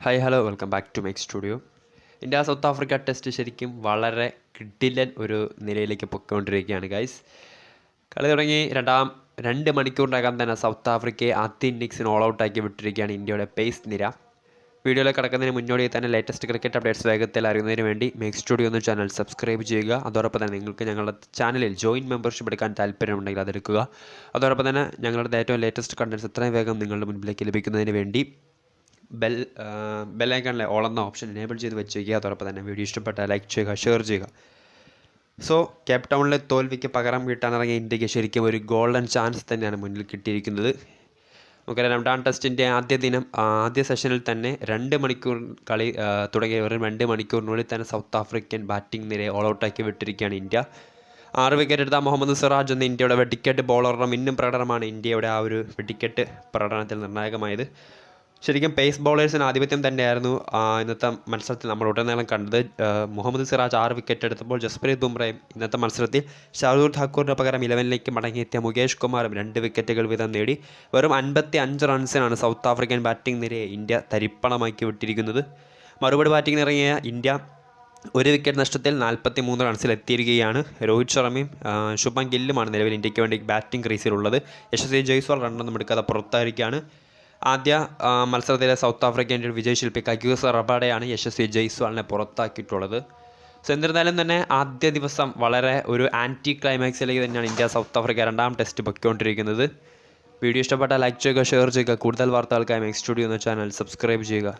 Hi hello welcome back to make studio India South Africa test ശരിക്കും വളരെ കിഡിലൻ ഒരു നിലയിലേക്ക് പൊയ്ക്കൊണ്ടിരിക്കുകയാണ് ഗൈസ് കളി തുടങ്ങി രണ്ടാം രണ്ട് മണിക്കൂറിനകം തന്നെ സൗത്ത് ആഫ്രിക്കയെ ആദ്യ ഇന്നിങ്സിന് ഓൾ ഔട്ടാക്കി വിട്ടിരിക്കുകയാണ് ഇന്ത്യയുടെ പേസ് നിര. വീഡിയോയിൽ കിടക്കുന്നതിന് മുന്നോടിയായി തന്നെ ലേറ്റസ്റ്റ് ക്രിക്കറ്റ് അപ്ഡേറ്റ്സ് വേഗത്തിൽ അറിയുന്നതിന് വേണ്ടി മേക്ക് സ്റ്റുഡിയോ എന്ന ചാനൽ സബ്സ്ക്രൈബ് ചെയ്യുക. അതോടൊപ്പം തന്നെ നിങ്ങൾക്ക് ഞങ്ങളുടെ ചാനലിൽ ജോയിൻ മെമ്പർഷിപ്പ് എടുക്കാൻ താല്പര്യമുണ്ടെങ്കിൽ അതെടുക്കുക അതോടൊപ്പം തന്നെ ഞങ്ങളുടെ ഏറ്റവും ലേറ്റസ്റ്റ് കണ്ടൻസ് എത്രയും വേഗം നിങ്ങളുടെ മുൻപിലേക്ക് ലഭിക്കുന്നതിന് വേണ്ടി ബെൽ ബെല്ലൈക്കണിലെ ഓൾ എന്ന ഓപ്ഷൻ എനേബിൾ ചെയ്ത് വെച്ച് വയ്ക്കുക അതോടൊപ്പം തന്നെ വീഡിയോ ഇഷ്ടപ്പെട്ടാൽ ലൈക്ക് ചെയ്യുക ഷെയർ ചെയ്യുക. സോ കേപ്പ് ടൗണിലെ തോൽവിക്ക് പകരം വീട്ടാനിറങ്ങിയ ഇന്ത്യയ്ക്ക് ശരിക്കും ഒരു ഗോൾഡൻ ചാൻസ് തന്നെയാണ് മുന്നിൽ കിട്ടിയിരിക്കുന്നത്. നമുക്കറിയാം രണ്ടാം ടെസ്റ്റിന്റെ ആദ്യ ദിനം ആദ്യ സെഷനിൽ തന്നെ രണ്ട് മണിക്കൂർ കളി തുടങ്ങിയ വെറും രണ്ട് മണിക്കൂറിനുള്ളിൽ തന്നെ സൗത്ത് ആഫ്രിക്കൻ ബാറ്റിംഗ് നിരയെ ഓൾ ഔട്ടാക്കി വിട്ടിരിക്കുകയാണ് ഇന്ത്യ. ആറ് വിക്കറ്റ് എടുത്ത മുഹമ്മദ് സിറാജ് എന്ന ഇന്ത്യയുടെ വെടിക്കെട്ട് ബോളറുടെ മിന്നും പ്രകടനമാണ് ഇന്ത്യയുടെ ആ ഒരു വെടിക്കെട്ട് പ്രകടനത്തിൽ നിർണായകമായത്. ശരിക്കും പേസ് ബൗളേഴ്സിന് ആധിപത്യം തന്നെയായിരുന്നു ഇന്നത്തെ മത്സരത്തിൽ നമ്മൾ ഉടനീളം കണ്ടത്. മുഹമ്മദ് സിറാജ് ആറ് വിക്കറ്റ് എടുത്തപ്പോൾ ജസ്പ്രീത് ബുംറയും ഇന്നത്തെ മത്സരത്തിൽ ഷാരൂർ ഠാക്കൂറിന് പകരം ഇലവനിലേക്ക് മടങ്ങിയെത്തിയ മുകേഷ് കുമാറും രണ്ട് വിക്കറ്റുകൾ വീതം നേടി. വെറും അൻപത്തി അഞ്ച് റൺസിനാണ് സൗത്ത് ആഫ്രിക്കൻ ബാറ്റിംഗ് നിരയെ ഇന്ത്യ തരിപ്പണമാക്കി വിട്ടിരിക്കുന്നത്. മറുപടി ബാറ്റിംഗിന് ഇറങ്ങിയ ഇന്ത്യ ഒരു വിക്കറ്റ് നഷ്ടത്തിൽ നാൽപ്പത്തി മൂന്ന് റൺസിൽ എത്തിയിരിക്കുകയാണ് രോഹിത് ശർമ്മയും ശുഭം ഗില്ലുമാണ് നിലവിൽ ഇന്ത്യയ്ക്ക് വേണ്ടി ബാറ്റിംഗ് ക്രീസിലുള്ളത് യശസ്വി ജയ്സ്വാൾ റണ്ണൊന്നും എടുക്കാതെ പുറത്തായിരിക്കുകയാണ്. ആദ്യ മത്സരത്തിലെ സൗത്ത് ആഫ്രിക്കന്റെ വിജയ് ശില്പി കഗ്യൂസ് റബാഡയാണ് യശസ്വി ജയ്സ്വാളിനെ പുറത്താക്കിയിട്ടുള്ളത്. സോ എന്നിരുന്നാലും തന്നെ ആദ്യ ദിവസം വളരെ ഒരു ആന്റി ക്ലൈമാക്സിലേക്ക് തന്നെയാണ് ഇന്ത്യ സൗത്ത് ആഫ്രിക്ക രണ്ടാം ടെസ്റ്റ് പൊയ്ക്കൊണ്ടിരിക്കുന്നത്. വീഡിയോ ഇഷ്ടപ്പെട്ടാൽ ലൈക്ക് ചെയ്യുക ഷെയർ ചെയ്യുക കൂടുതൽ വാർത്തകൾക്കായി മെക്സ് സ്റ്റുഡിയോ എന്ന ചാനൽ സബ്സ്ക്രൈബ് ചെയ്യുക.